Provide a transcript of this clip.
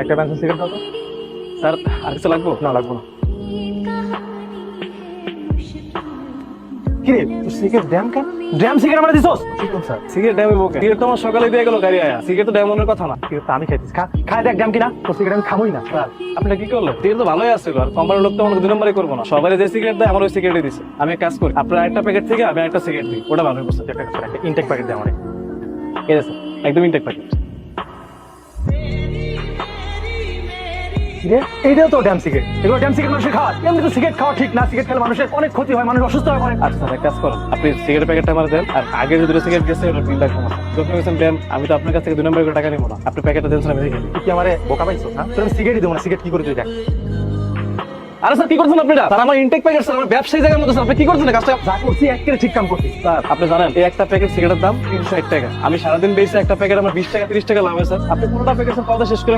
একটা সিগারেট দাও স্যার আর কিছু লাগবো? না লাগবো না। কিরে তুই সিগারেট ড্যাম কেন? ড্যাম সিগারেট মানে দিছস? স্যার সিগারেট ড্যামে বোকে। সিগারেট তো আমার সকালে দিয়ে গেল গাড়ি আয়া। সিগারেট তো ড্যাম কথা না। সিগারেট তো আমি খা খাই দেখ ড্যাম কিনা। তোর সিগারেট আমি খামই না। স্যার আপনি কি করলেন? সিগারেট তো ভালোই আছে আর কোম্পানির লোক তো আমাকে দুই নম্বরই করব না। সবাই যে সিগারেট দেয় আমার ওই সিগারেটই দিছে। আমি কাজ করি আপনার একটা প্যাকেট থেকে আমি একটা সিগারেট দিই। ওটা ভালো বসে একটা ইনটেক প্যাকেট দে আমারে। এই স্যার একদম ইনটেক প্যাকেট এইটাও তো ড্যাম সিগারেট। এগুলো ড্যাম সিগারেট মানুষের খাওয়া। এমনি তো সিগারেট খাওয়া ঠিক না? সিগারেট খেলে মানুষের অনেক ক্ষতি হয় মানুষ অসুস্থ হয় অনেক আচ্ছা এক কাজ করুন। আপনি সিগারেট প্যাকেটটা আমার দেন আর আগে যে দুটো সিগারেট গেছে ওটা তিন লাখ কমা যখন গেছেন দেন আমি তো আপনার কাছ থেকে দুই নম্বর করে টাকা নিবো না। আপনি প্যাকেটটা দেন স্যার আমি দেখে কি আমারে বোকা পাইছো হ্যাঁ? তোর আমি সিগারেটই দেবো না সিগারেট কি করে তুই দেখ। আরে স্যার কি করছেন আপনি? স্যার আমার ইনটেক প্যাকেট স্যার আমার ব্যবসায়ী জায়গার মধ্যে স্যার আপনি কি করছেন? কাজটা যা করছি একেবারে ঠিক কাম করছিস স্যার আপনি জানেন এই একটা প্যাকেট সিগারেটের দাম তিনশো এক টাকা। আমি সারাদিন বেশি একটা প্যাকেট আমার বিশ টাকা তিরিশ টাকা লাভ হয় স্যার। আপনি পুরোটা প্যাকেট স্যার পাওয়া শেষ করে